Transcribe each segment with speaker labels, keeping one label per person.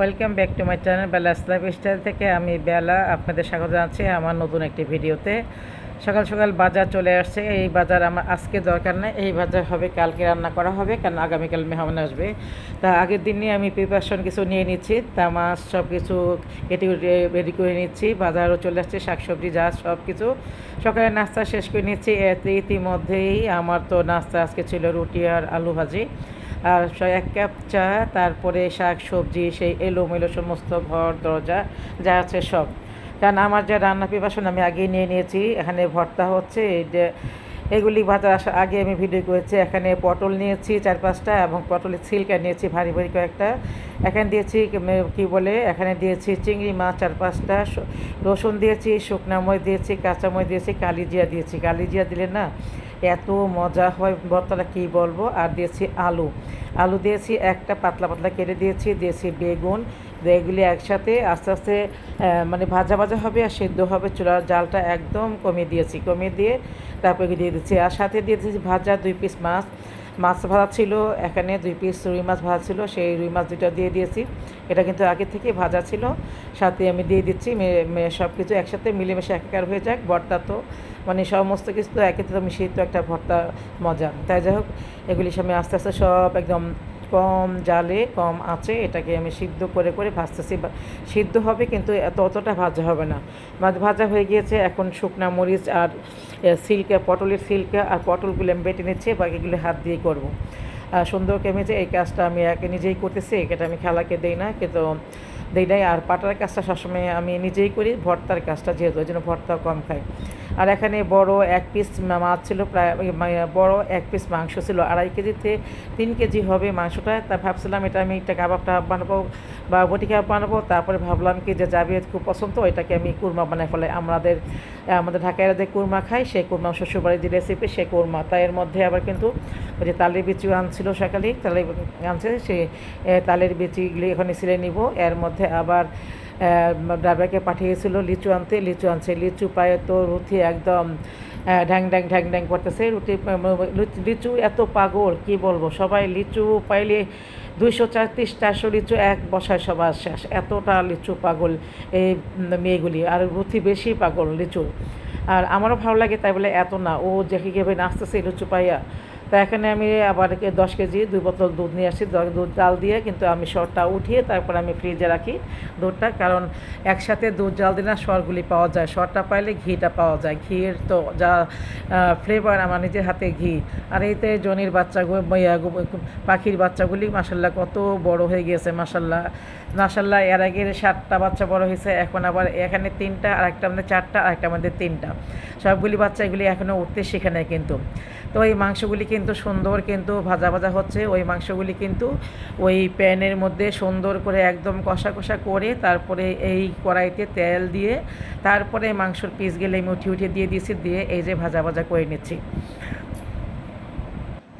Speaker 1: Welcome back to my channel Bela lifestyle থেকে আমি বেলা আপনাদের স্বাগত জানাচ্ছি আমার নতুন একটি ভিডিওতে। সকাল সকাল বাজার চলে আসছে, এই বাজার আমার আজকে দরকার নেই, এই বাজার হবে, কালকে রান্না করা হবে কারণ আগামীকাল মেহমান আসবে। তা আগের দিনই আমি প্রিপারেশন কিছু নিয়ে নিচ্ছি, তা মাছ সব কিছু কেটে রেডি করে নিচ্ছি, বাজারও চলে আসছে, শাকসবজি যা সব কিছু সকালে নাস্তা শেষ করে নিচ্ছি ইতিমধ্যেই আমার তো নাস্তা আজকে ছিল রুটি আর আলু ভাজি। আর এক কাপ চা, তারপরে শাক, সবজি, সেই এলোমেলো সমস্ত ঘর, দরজা, যা আছে সব। কারণ আমার যা রান্না প্রিপারেশন আমি আগেই নিয়ে নিয়েছি। এখানে ভর্তা হচ্ছে, এই যে এগুলি ভাজার আগে আমি ভিডিও করেছি। এখানে পটল নিয়েছি চার পাঁচটা এবং পটলের ছিলকা নিয়েছি ভারী ভারী কয়েকটা। এখানে দিয়েছি কি- বলে, এখানে দিয়েছি চিংড়ি মাছ চার পাঁচটা রসুন দিয়েছি, শুকনা মরিচ দিয়েছি, কাঁচা মরিচ দিয়েছি কালিজিয়া দিয়েছি। কালিজিয়া দিলে না এত মজা হয় ভর্তাটা, কী বলব? আর দিয়েছি আলু। আলু দিয়েছি একটা পাতলা পাতলা কেটে দিয়েছি দিয়েছি বেগুন এগুলি একসাথে, আস্তে আস্তে মানে ভাজা ভাজা হবে আর সেদ্ধ হবে। চুলার জালটা একদম কমিয়ে দিয়েছি, কমিয়ে দিয়ে তারপরে দিয়ে দিচ্ছি। আর সাথে দিয়ে দিয়েছি ভাজা দুই পিস মাছ। মাছ ভাজা ছিল, এখানে দুই পিস রুই মাছ ভাজা ছিল, সেই রুই মাছ দুটো দিয়ে দিয়েছি। এটা কিন্তু আগে থেকে ভাজা ছিল। সাথে আমি দিয়ে দিচ্ছি সব কিছু একসাথে মিলেমিশে একাকার হয়ে যাক। ভর্তা তো মানে সমস্ত কিছু তো একে তো মিশিয়ে তো একটা ভর্তা মজা। তাই যাই হোক, এগুলি আমি আস্তে আস্তে সব একদম কম জালে কম আছে, এটাকে আমি সিদ্ধ করে করে ভাজতেছি। সিদ্ধ হবে কিন্তু এত, অতটা ভাজা হবে না। ভাজা হয়ে গিয়েছে, এখন শুকনা মরিচ আর সিল্কা, পটলের সিল্কা আর পটলগুলো আমি বেটে নিচ্ছি, বাকিগুলো হাত দিয়ে করব। সুন্দর কেমেছে এই কাজটা আমি একে নিজেই করতেছি এটা আমি খেলাকে দেই না, কিন্তু দেই নাই। আর পাটার কাজটা সবসময় আমি নিজেই করি, ভর্তার কাজটা যেহেতু, ওই জন্য ভর্তা কম খাই। আর এখানে বড় এক পিস মাছ ছিল, প্রায় বড় এক পিস মাংস ছিল। আড়াই কেজিতে তিন কেজি হবে মাংসটা। তা ভাবছিলাম এটা আমি একটা কাবাব টাবাব বানাবো বা বটি কাবাব বানাবো। তারপরে ভাবলাম কি যে জাবিয়ত খুব পছন্দ এটাকে আমি কুরমা বানাই। ফেলে আমাদের আমাদের ঢাকায় যে কুরমা খাই সেই কুরমা শ্বশুরবাড়ির যে রেসিপি সেই কুরমা। তাই এর মধ্যে আবার কিন্তু ওই যে তালের বিচি আনছিল সকালেই তালে আনছে সেই তালের বিচিগুলি এখানে ছিলে নিব। এর মধ্যে আবার ড্রাইভারকে পাঠিয়েছিল লিচু আনতে, লিচু আনছে। লিচু পায়ে তো রুথি একদম ঢ্যাং ঢ্যাং ঢ্যাং ঢ্যাং করতেছে। রুটি লিচু এত পাগল, কি বলব? সবাই লিচু পাইলে দুইশো চারত্রিশ চারশো লিচু এক বসায় সবার শেষ। এতটা লিচু পাগল এই মেয়েগুলি। আর রুথি বেশি পাগল লিচু। আর আমারও ভালো লাগে তাই বলে এত না। ও দেখে গিয়ে নাচতেছে লিচু পাইয়া। তা এখানে আমি আবার দশ কেজি দুই বোতল দুধ নিয়ে আসি দুধ জাল দিয়ে কিন্তু আমি সরটা উঠিয়ে তারপর আমি ফ্রিজে রাখি দুধটা। কারণ একসাথে দুধ জাল দিলে না সরগুলি পাওয়া যায়, সরটা পাইলে ঘিটা পাওয়া যায়। ঘির তো যা ফ্লেভার আমার নিজের হাতে ঘি। আর এইতে জনির বাচ্চাগুলো পাখির বাচ্চাগুলি মাসাল্লাহ কত বড় হয়ে গিয়েছে মাসাল্লাহ মাসাল্লাহ এর আগে সাতটা বাচ্চা বড় হয়েছে, এখন আবার এখানে তিনটা আর একটা আমাদের চারটা আর একটা আমাদের তিনটা। সবগুলি বাচ্চাগুলি এখনও উঠতে শেখে নেয় কিন্তু। তো ওই মাংসগুলি কিন্তু সুন্দর কিন্তু ভাজা ভাজা হচ্ছে, ওই মাংসগুলি কিন্তু ওই প্যানের মধ্যে সুন্দর করে একদম কষা কষা করে তারপরে এই কড়াইতে তেল দিয়ে তারপরে মাংসর পিসগুলো আমি উঠিয়ে উঠিয়ে দিয়ে দিয়েছি, দিয়ে এই যে ভাজা ভাজা করে নিচ্ছি।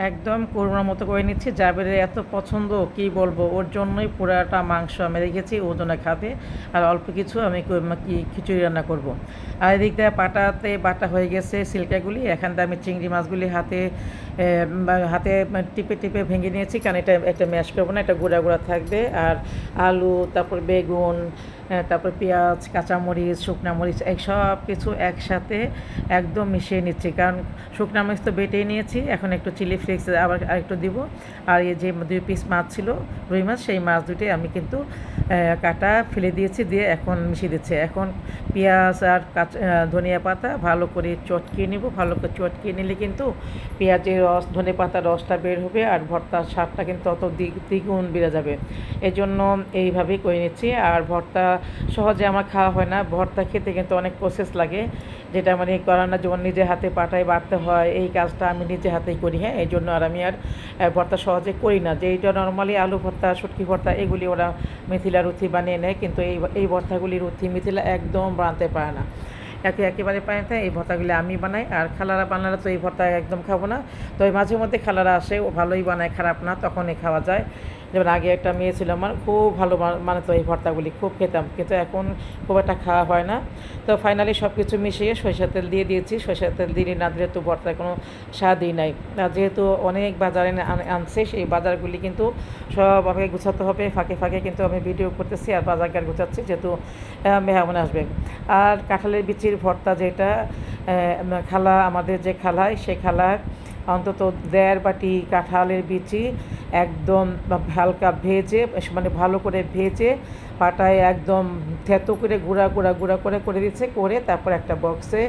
Speaker 1: একদম করোনার মতো করে নিচ্ছি জাবেরের এত পছন্দ, কি বলব? ওর জন্যই পুরাটা মাংস আমি রেখেছি ওজনে খাবে। আর অল্প কিছু আমি কি খিচুড়ি রান্না করব। আর এদিক দিয়ে পাটাতে বাটা হয়ে গেছে, সিল্কাগুলি। এখান থেকে আমি চিংড়ি মাছগুলি হাতে হাতে টিপে টিপে ভেঙে নিয়েছি, কারণ এটা একটা ম্যাশ করব না, এটা গুঁড়া গুঁড়া থাকবে। আর আলু, তারপর বেগুন তারপর পেঁয়াজ, কাঁচামরিচ, শুকনা মরিচ, এই সব কিছু একসাথে একদম মিশিয়ে নিচ্ছি। কারণ শুকনা মরিচ তো বেটেই নিয়েছি, এখন একটু চিলি ফ্লেক্স আবার আরেকটু দিব। আর এই যে দুই পিস মাছ ছিল, রুই মাছ, সেই মাছ দুটোই আমি কিন্তু কাটা ফেলে দিয়েছি, দিয়ে এখন মিশিয়ে দিচ্ছি। এখন পেঁয়াজ আর কাঁচা ধনিয়া পাতা ভালো করে চটকিয়ে নিব। ভালো করে চটকিয়ে নিলে কিন্তু পেঁয়াজের রস, ধনে পাতার রসটা বের হবে আর ভর্তার স্বাদটা কিন্তু অত দ্বি- দ্বিগুণ বেড়ে যাবে। এই জন্য এইভাবেই করে নিচ্ছি। আর ভর্তা সহজে আমার খাওয়া হয় না। ভর্তা খেতে কিন্তু অনেক প্রসেস লাগে। যেটা মানে করার না, যেমন নিজে হাতে পাটায় বাড়তে হয়, এই কাজটা আমি নিজে হাতেই করি হ্যাঁ? এই জন্য আর আমি আর ভর্তা সহজে করি না। যেইটা নর্মালি আলু ভর্তা, শুটকি ভর্তা, এগুলি ওরা মিথিলা রুথি বানিয়ে নেয়। কিন্তু এই এই ভর্তাগুলি রুথি মিথিলা একদম বানাতে পারে না। একে একেবারে পায় না, এই ভর্তাগুলি আমি বানাই। আর খালারা বানালে তো এই ভর্তা একদম খাব না। তো মাঝে মধ্যে খালারা আসে, ও ভালোই বানায়, খারাপ না, তখনই খাওয়া যায়। যেমন আগে একটা মেয়ে ছিল আমার, খুব ভালো মা- মানাতো এই ভর্তাগুলি খুব খেতাম, কিন্তু এখন খুব একটা খাওয়া হয় না। তো ফাইনালি সব কিছু মিশিয়ে সরিষার তেল দিয়ে দিয়েছি। সরিষার তেল দিয়ে না দিলে তো ভর্তার কোনো স্বাদই নাই। আর যেহেতু অনেক বাজারে আন- আনছে, সেই বাজারগুলি কিন্তু সব আমাকে গুছাতে হবে, ফাঁকে ফাঁকে কিন্তু আমি ভিডিও করতেছি আর বাজারকার গুছাচ্ছি যেহেতু মেহমান আসবে। আর কাঁঠালের বিচির ভর্তা যেটা খালা, আমাদের যে খালায় সে খালায় অন্তত দেড় বাটি কাঁঠালের বিচি একদম হালকা ভেজে মানে ভালো করে ভেজে পাটায় একদম থেতো করে গুঁড়া গুঁড়া গুঁড়া করে করে দিচ্ছে, করে তারপর একটা বক্সে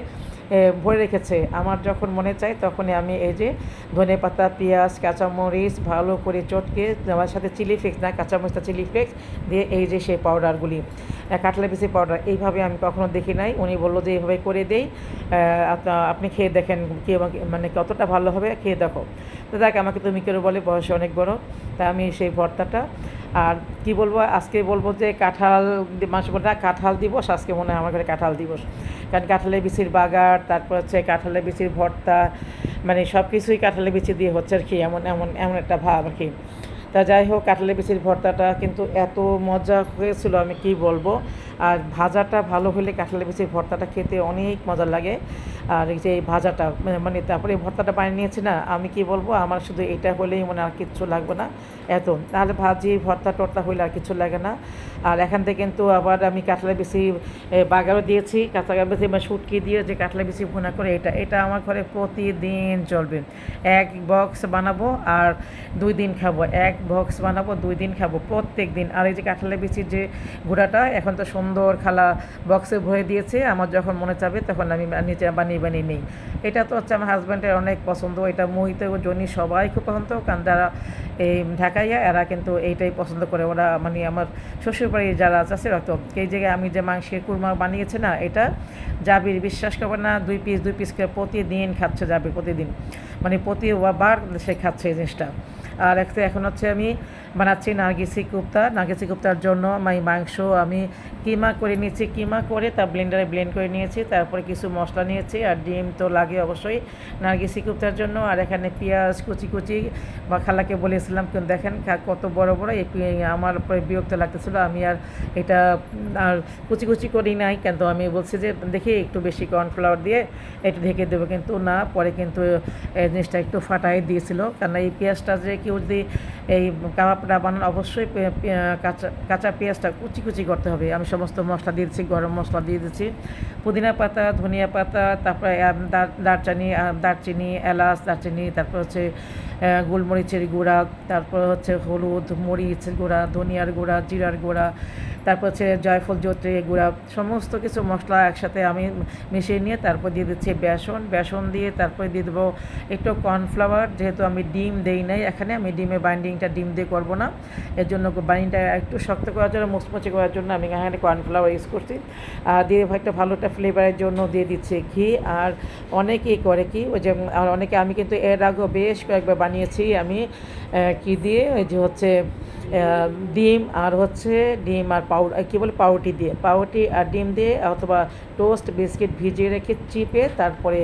Speaker 1: ভরে রেখেছে। আমার যখন মনে চায় তখনই আমি এই যে ধনে পাতা, পেঁয়াজ, কাঁচামরিচ ভালো করে চটকে আমার সাথে চিলি ফ্লেক্স না, কাঁচামরিচটা চিলি ফ্লেক্স দিয়ে এই যে সেই পাউডারগুলি কাঁঠালের বিচি পাউডার, এইভাবে আমি কখনো দেখি নাই। উনি বলল যে এইভাবে করে দেই। আপনি খেয়ে দেখেন কে মানে কতটা ভালো হবে, খেয়ে দেখো। তো দেখ, আমাকে তুমি কেউ বলে, বয়স অনেক বড়, তা আমি সেই ভর্তাটা। আর কি বলব, আজকে বলব যে কাঁঠাল মাস কাঁঠাল দিবস, আজকে মনে হয় আমার ঘরে কাঁঠাল দিবস। কারণ কাঁঠালের বিচির বাগার, তারপর হচ্ছে কাঁঠালের বিচির ভর্তা মানে সব কিছুই কাঁঠালের বিচি দিয়ে হচ্ছে আর কি এমন এমন এমন একটা ভাব আর কি। তা যাই হোক, কাঁঠালের বিচির ভর্তাটা কিন্তু এত মজা হয়েছিল, আমি কি বলব? আর ভাজাটা ভালো হলে কাঁঠালের বিচির ভর্তাটা খেতে অনেক মজা লাগে। আর এই যে ভাজাটা, মানে- মানে তারপরে ভর্তাটা বানিয়ে নিয়েছি না, আমি কি বলব, আমার শুধু এটা হলেই মানে আর কিচ্ছু লাগবে না। এত, তাহলে ভাজি, ভর্তা, টর্তা হইলে আর কিছু লাগে না। আর এখান থেকে কিন্তু আবার আমি কাঁঠালের বিচি বাগারও দিয়েছি কাঁঠালের বিচি বা শুটকি দিয়ে যে কাঁঠালের বিচি ভুনা করে এটা এটা আমার ঘরে প্রতিদিন চলবে। এক বক্স বানাবো আর দুই দিন খাব, এক বক্স বানাবো, দুই দিন খাব প্রত্যেক দিন। আর এই যে কাঁঠালের বিচির যে গুঁড়াটা, এখন তো সুন্দর খালা বক্সে ভরে দিয়েছে, আমার যখন মনে চাবে তখন আমি নিচে বানিয়ে বানিয়ে নিই। এটা তো হচ্ছে আমার হাজব্যান্ডের অনেক পছন্দ, এটা মোহিত ও জনি সবাই খুব পছন্দ, কারণ যারা এই ঢাকাইয়া, এরা কিন্তু এইটাই পছন্দ করে। ওরা মানে আমার শ্বশুরবাড়ি যারা আছে রক্ত। এই জায়গায় আমি যে মাংসের কুরমা বানিয়েছি না, এটা জাবির বিশ্বাস করবে না, দুই পিস দুই পিস করে প্রতিদিন খাচ্ছে জাবির, প্রতিদিন। মানে প্রতিবার সে খাচ্ছে এই জিনিসটা। আর একটা এখন হচ্ছে আমি বানাচ্ছি নার্গিসি কুপ্তা। নার্গিসি কুপ্তার জন্য আমি মাংস আমি কিমা করে নিয়েছি, কিমা করে তা ব্লেন্ডারে ব্লেন্ড করে নিয়েছি, তারপরে কিছু মশলা নিয়েছি আর ডিম তো লাগে অবশ্যই নার্গিসি কুপ্তার জন্য। আর এখানে পেঁয়াজ, কুচি কুচি বা খালাকে বলেছিলাম, কিন্তু দেখেন কত বড় বড়, এই আমার উপরে বিরক্ত লাগতেছিল, আমি আর এটা আর কুচি কুচি করি নাই, কিন্তু আমি বলছি যে দেখি একটু বেশি কর্নফ্লাওয়ার দিয়ে একটু ঢেকে দেবো, কিন্তু না, পরে কিন্তু জিনিসটা একটু ফাটাই দিয়েছিল কারণ এই পেঁয়াজটা যে কেউ যদি এই কাবাবটা বানান, অবশ্যই কাঁচা কাঁচা পেঁয়াজটা কুচি কুচি করতে হবে। আমি সমস্ত মশলা দিয়ে দিচ্ছি, গরম মশলা দিয়ে দিচ্ছি। পুদিনা পাতা, ধনিয়া পাতা, তারপরে দারচিনি দারচিনি, এলাচ, দারচিনি, তারপর হচ্ছে গোলমরিচের গুঁড়া, তারপর হচ্ছে হলুদ মরিচ গুঁড়া, ধনিয়ার গুঁড়া, জিরার গুঁড়া তারপর হচ্ছে জয়ফল, জোত্রে, গুঁড়া, সমস্ত কিছু মশলা একসাথে আমি মিশিয়ে নিয়ে তারপর দিয়ে দিচ্ছি বেসন। বেসন দিয়ে তারপরে দিয়ে দেবো একটু কর্নফ্লাওয়ার, যেহেতু আমি ডিম দেই নাই এখানে, আমি ডিমের বাইন্ডিংটা ডিম দিয়ে করব না। এর জন্য বাইন্ডিংটা একটু শক্ত করার জন্য, মুচমুচে করার জন্য আমি এখানে কর্নফ্লাওয়ার ইউজ করছি। আর দিয়ে একটা ভালো একটা ফ্লেভারের জন্য দিয়ে দিচ্ছি ঘি। আর অনেকেই করে কি, ওই যে, আর অনেকে আমি কিন্তু এর আগেও বেশ কয়েকবার বানিয়েছি আমি কি দিয়ে, ওই যে হচ্ছে ডিম আর হচ্ছে ডিম আর পাউডার, কী বলে, পাউরুটি দিয়ে, পাউরুটি আর ডিম দিয়ে অথবা টোস্ট, বিস্কিট ভিজিয়ে রেখে চিপে তারপরে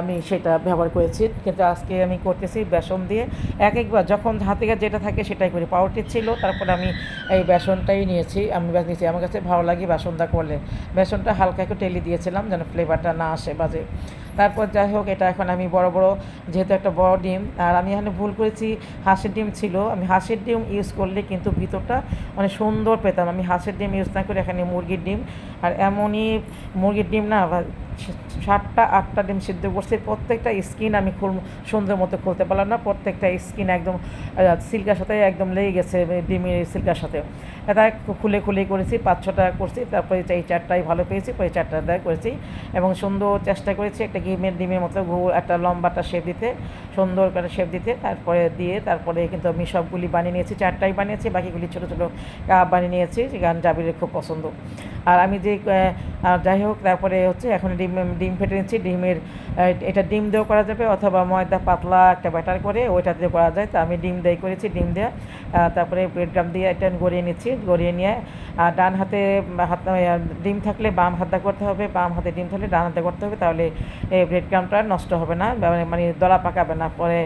Speaker 1: আমি সেটা ব্যবহার করেছি। কিন্তু আজকে আমি করতেছি বেসন দিয়ে। এক একবার যখন হাতে যেটা থাকে সেটাই করি। পাউরুটি ছিল, তারপরে আমি এই বেসনটাই নিয়েছি, আমি নিয়েছি। আমার কাছে ভালো লাগে বেসনটা করলে। বেসনটা হালকা একটু টেলি দিয়েছিলাম যেন ফ্লেভারটা না আসে বাজে। তারপর যাই হোক, এটা এখন আমি বড় বড়, যেহেতু একটা বড় ডিম, আর আমি এখানে ভুল করেছি, হাঁসের ডিম ছিল। আমি হাঁসের ডিম ইউজ করলে কিন্তু ভিতরটা মানে সুন্দর পেতাম। আমি হাঁসের ডিম ইউজ না করে এখানে মুরগির ডিম, আর এমনই মুরগির ডিম না সাতটা, আটটা ডিম সিদ্ধ করছি। প্রত্যেকটা স্কিন আমি খুল, সুন্দর মতো খুলতে পারলাম না। প্রত্যেকটা স্কিন একদম সিল্কার সাথে একদম লেগে গেছে ডিমের সিল্কার সাথে। এটা খুলে খুলে করেছি, পাঁচ ছটা করছি, তারপরে এই চারটাই ভালো পেয়েছি, পরে চারটা দেয় করেছি। এবং সুন্দর চেষ্টা করেছি একটা ডিমের ডিমের মতো গোল একটা লম্বাটা শেপ দিতে, সুন্দর করে শেপ দিতে। তারপরে দিয়ে, তারপরে কিন্তু আমি সবগুলি বানিয়ে নিয়েছি, চারটাই বানিয়েছি, বাকিগুলি ছোটো ছোটো কাপ বানিয়ে নিয়েছি গান জাবিরের খুব পছন্দ। আর আমি যে যাই হোক, তারপরে হচ্ছে এখন ডিম ডিম ফেটে নিচ্ছি, ডিমের এটা ডিম দিয়েও করা যাবে অথবা ময়দা পাতলা একটা ব্যাটার করে ওইটা দিয়ে করা যায়। তো আমি ডিম দিয়ে করেছি, ডিম দিয়ে। তারপরে ব্রেড গ্রাম দিয়ে এটা গড়িয়ে নিচ্ছি, গড়িয়ে নিয়ে ডান হাতে হাত ডিম থাকলে বাম হাতে করতে হবে, বাম হাতে ডিম থাকলে ডান হাতে করতে হবে, তাহলে এই ব্রেড ক্রামটা নষ্ট হবে না মানে মানে দলা পাকাবে না, পরে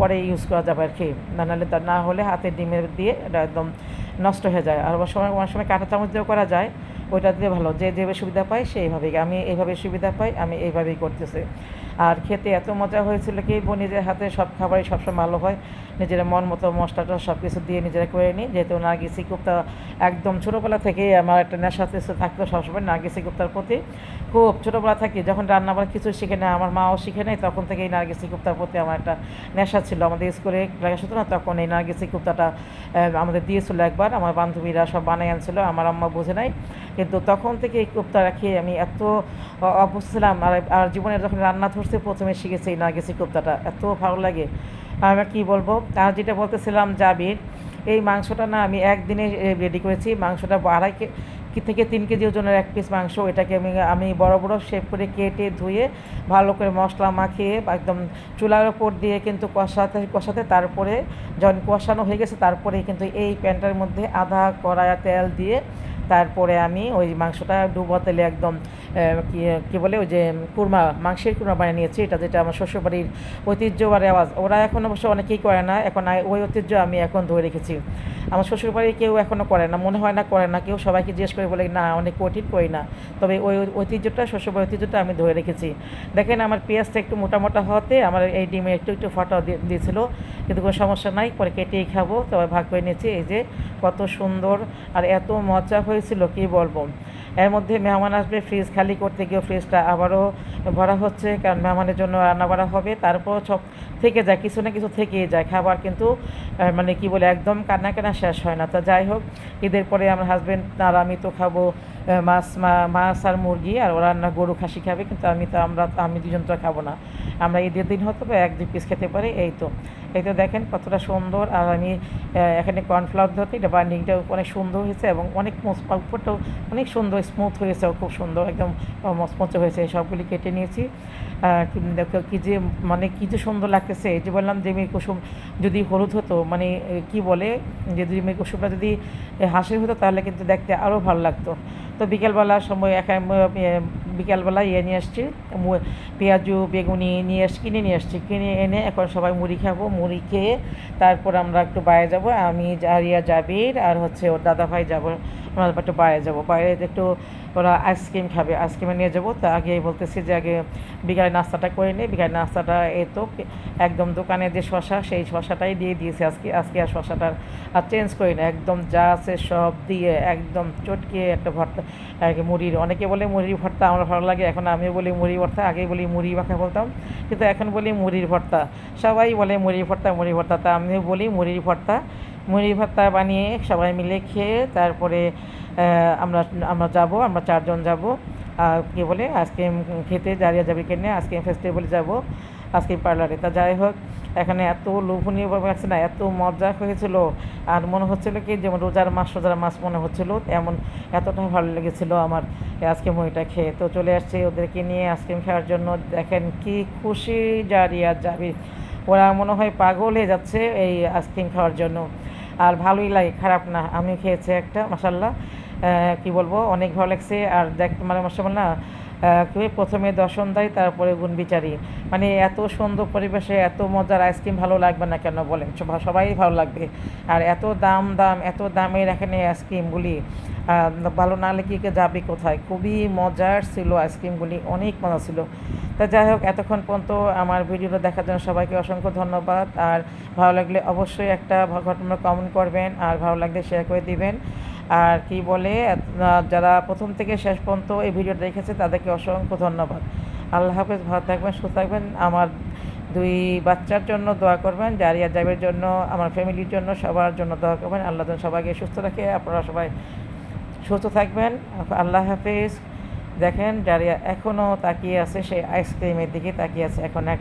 Speaker 1: পরে ইউজ করা যাবে আর কি। না, নাহলে না হলে হাতে ডিমের দিয়ে একদম নষ্ট হয়ে যায়। আর সময় অনেক সময় কাঁটা চামচ দিয়েও করা যায়, ওইটা দিয়ে ভালো। যে যেভাবে সুবিধা পায়, সেইভাবেই। আমি এইভাবে সুবিধা পাই, আমি এইভাবেই করতেছি। আর খেতে এত মজা হয়েছিল কি নিজের হাতে সব খাবারই সবসময় ভালো হয়। নিজের মন মতো মশলাটা সব কিছু দিয়ে নিজেরা করে নিই। যেহেতু নার্গিসি কুপ্তা একদম ছোটোবেলা থেকেই আমার একটা নেশা তেশা থাকতো সবসময় নার্গিসি কুপ্তার প্রতি। খুব ছোটোবেলা থাকি যখন রান্না বান্না কিছু শিখে নেয়, আমার মাও শিখে নেয়, তখন থেকেই নার্গিসি কুপ্তার প্রতি আমার একটা নেশা ছিল। আমাদের স্কুলে ক্লাস হতো না, তখন এই নার্গিসি কুপ্তাটা আমাদের দিয়েছিল একবার। আমার বান্ধবীরা সব বানাই আনছিল, আমার আম্মা বুঝে নাই। কিন্তু তখন থেকে এই কুপ্তা খেয়ে আমি এত, অ- অভ্যস্ত ছিলাম। আর আর জীবনে যখন রান্না ধরছে, প্রথমে শিখেছি এই গেছি কুপ্তাটা। এত ভালো লাগে। আমি কি বলব? আর যেটা বলতেছিলাম, জাবির, এই মাংসটা না আমি একদিনে রেডি করেছি। মাংসটা আড়াই কে, কি থেকে তিন কেজি ওজনের এক পিস মাংস। এটাকে আমি আমি বড় বড় শেপ করে কেটে ধুয়ে ভালো করে মশলা মাখিয়ে একদম চুলার ওপর দিয়ে কিন্তু কষাতে কষাতে তারপরে যখন কষানো হয়ে গেছে, তারপরে কিন্তু এই প্যানটার মধ্যে আধা কড়াইয়া তেল দিয়ে তারপরে আমি ওই মাংসটা ডুবো তেলে একদম কি বলে ওই যে কুরমা, মাংসের কুরমা বানিয়ে নিয়েছি। এটা যেটা আমার শ্বশুরবাড়ির ঐতিহ্য বা রেওয়াজ। ওরা এখন অবশ্য অনেকেই করে না। এখন ওই ঐতিহ্য আমি এখন ধরে রেখেছি। আমার শ্বশুরবাড়ির কেউ এখনও করে না। মনে হয় না করে না। কেউ সবাইকে জিজ্ঞেস করে বলে, না, অনেক কঠিন করি না। তবে ওই ঐতিহ্যটা, শ্বশুরবাড়ির ঐতিহ্যটা আমি ধরে রেখেছি। দেখেন, আমার পেঁয়াজটা একটু মোটা মোটা হওয়াতে আমার এই ডিমে একটু একটু ফাটা দিয়ে- দিয়েছিল। কিন্তু কোনো সমস্যা নাই, পরে কেটেই খাব। তবে ভাগ করে নিয়েছি এই যে কত সুন্দর আর এত মজা হয়েছিল, কি বলব? এর মধ্যে মেহমান আসবে ফ্রিজ খালি করতে গিয়ে ফ্রিজটা আবারও ভরা হচ্ছে, কারণ মেহমানের জন্য রান্না বাড়া হবে। তারপর সব থেকে যায়, কিছু না কিছু থেকেই যায়। খাবার কিন্তু মানে কি বলে, একদম কান্না কান্না শেষ হয় না। তা যাই হোক, ঈদের পরে আমার হাজব্যান্ড আর আমি তো খাব মাছ মাছ আর মুরগি, আর ওরা রান্না গরু, খাসি খাবে, কিন্তু আমি তো আমরা, আমি দুজন তো খাব না। আমরা ঈদের দিন হয়তো বা এক দুই পিস খেতে পারি, এই তো। এই তো দেখেন কতটা সুন্দর। আর আমি এখানে কর্নফ্লাওয়ার ধরতে এটা বাইন্ডিংটাও অনেক সুন্দর হয়েছে এবং অনেক উপরটাও অনেক সুন্দর স্মুথ হয়েছে খুব সুন্দর একদম মচমচে হয়েছে। সবগুলি কেটে নিয়েছি। কি দেখো কি যে মানে কী যে সুন্দর লাগতেছে। যে বললাম যে মেয়ে কুসুম যদি হলুদ হতো মানে কি বলে? যে যদি মেয়ে কুসুমটা যদি হাসির হতো তাহলে কিন্তু দেখতে আরও ভালো লাগতো। তো বিকেলবেলার সময় একা বিকেলবেলা ইয়ে নিয়ে আসছি পেঁয়াজু, বেগুনি নিয়ে এস কিনে নিয়ে আসছি, কিনে এনে এখন সবাই মুড়ি খাব, মুড়ি খেয়ে তারপর আমরা একটু বাইরে যাব, আমি আরিয়া যাবির আর হচ্ছে ওর দাদা ভাই যাব। আমরা একটু বাইরে যাব। বাইরে একটু ওরা আইসক্রিম খাবে আইসক্রিমে নিয়ে যাব। তো আগে বলতেছি যে আগে বিকালে নাস্তাটা করে নিই বিকালে নাস্তাটা এই তো একদম দোকানে যে শশা, সেই শশাটাই দিয়ে দিয়েছি আজকে। আজকে আর শশাটা আর চেঞ্জ করি না। একদম যা আছে সব দিয়ে একদম চটকে একটা ভর্তা মুড়ির। অনেকে বলে মুড়ির ভর্তা আমার ভালো লাগে, এখন আমিও বলি মুড়ি ভর্তা আগে বলি মুড়ি মাখা বলতাম। কিন্তু এখন বলি মুড়ির ভর্তা। সবাই বলে মুড়ি ভর্তা মুড়ি ভর্তা। তা আমিও বলি মুড়ির ভর্তা। মুড়ি ভর্তা বানিয়ে সবাই মিলে খেয়ে তারপরে আমরা আমরা যাব, আমরা চারজন যাব। কী বলে আইসক্রিম খেতে জারিয়া যাবে কিনে? আইসক্রিম ফেস্টিভ্যালে যাব আইসক্রিম পার্লারে তা যাই হোক, এখানে এত লোভনীয়ভাবে আছে না, এত মজা হয়েছিল। আর মনে হচ্ছিল কি, যেমন রোজার মাস রোজার মাস মনে হচ্ছিল এমন এতটা ভালো লেগেছিল আমার আইসক্রিম মুড়িটা খেয়ে। তো চলে আসছে ওদেরকে নিয়ে আইসক্রিম খাওয়ার জন্য। দেখেন কি খুশি জারিয়া যাবে। ওরা মনে হয় পাগল হয়ে যাচ্ছে এই আইসক্রিম খাওয়ার জন্য। আর ভালোই লাগে, খারাপ না। আমি খেয়েছি একটা মাসাল্লাহ কি বলব? অনেক ভালো লাগছে। আর দেখ মানে মাসাল্লাহ না প্রথমে দর্শন দেয়, তারপরে গুণ বিচারি। মানে এত সুন্দর পরিবেশে এত মজার আইসক্রিম ভালো লাগবে না কেন বলেন? সবাই ভালো লাগবে। আর এত দাম দাম, এত দামের এখানে আইসক্রিমগুলি ভালো না লেগে যাবে কোথায়? খুবই মজার ছিল আইসক্রিমগুলি, অনেক মজা ছিল। তা যাই হোক, এতক্ষণ পর্যন্ত আমার ভিডিওটা দেখার জন্য সবাইকে অসংখ্য ধন্যবাদ। আর ভালো লাগলে অবশ্যই একটা ঘটনা কমেন্ট করবেন, আর ভালো লাগলে শেয়ার করে দিবেন। আর কি বলে যারা প্রথম থেকে শেষ পর্যন্ত এই ভিডিওটা দেখেছে, তাদেরকে অসংখ্য ধন্যবাদ। আল্লাহ হাফেজ, ভালো থাকবেন, সুস্থ থাকবেন। আমার দুই বাচ্চার জন্য দোয়া করবেন, জারিয়া জাবের জন্য, আমার ফ্যামিলির জন্য, সবার জন্য দোয়া করবেন। আল্লাহ সবাইকে সুস্থ রাখে, আপনারা সবাই সুস্থ থাকবেন। আল্লাহ হাফেজ। দেখেন, জারিয়া এখনও তাকিয়ে আছে সেই আইসক্রিমের দিকে তাকিয়ে আছে, এখন এক